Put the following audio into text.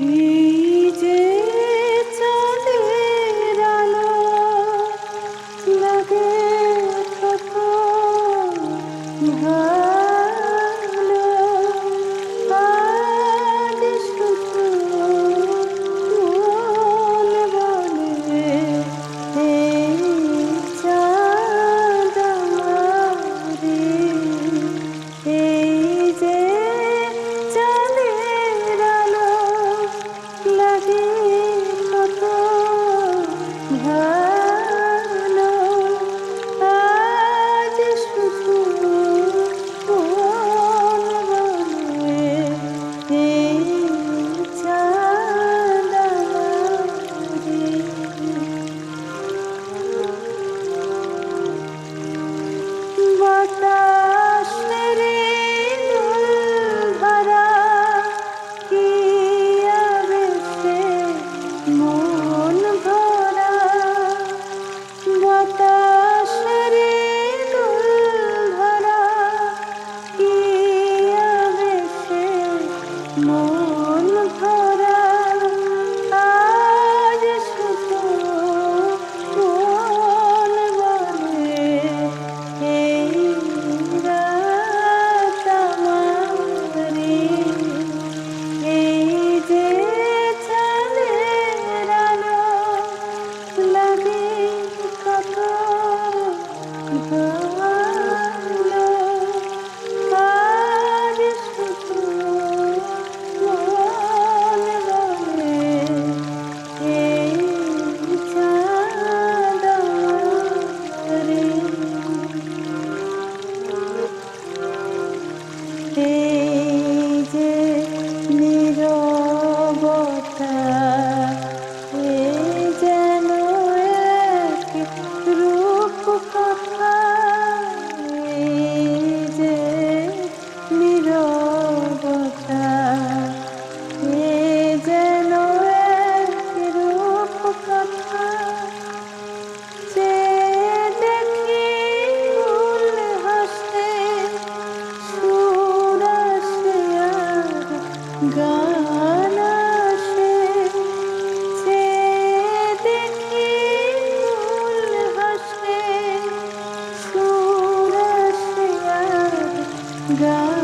You. Mamata এ যেন এক রূপ কথা যে নিরবতা, এ যেন এক রূপ কথা, যে দেখি ফুল হাসে সুরাশে আর গা God.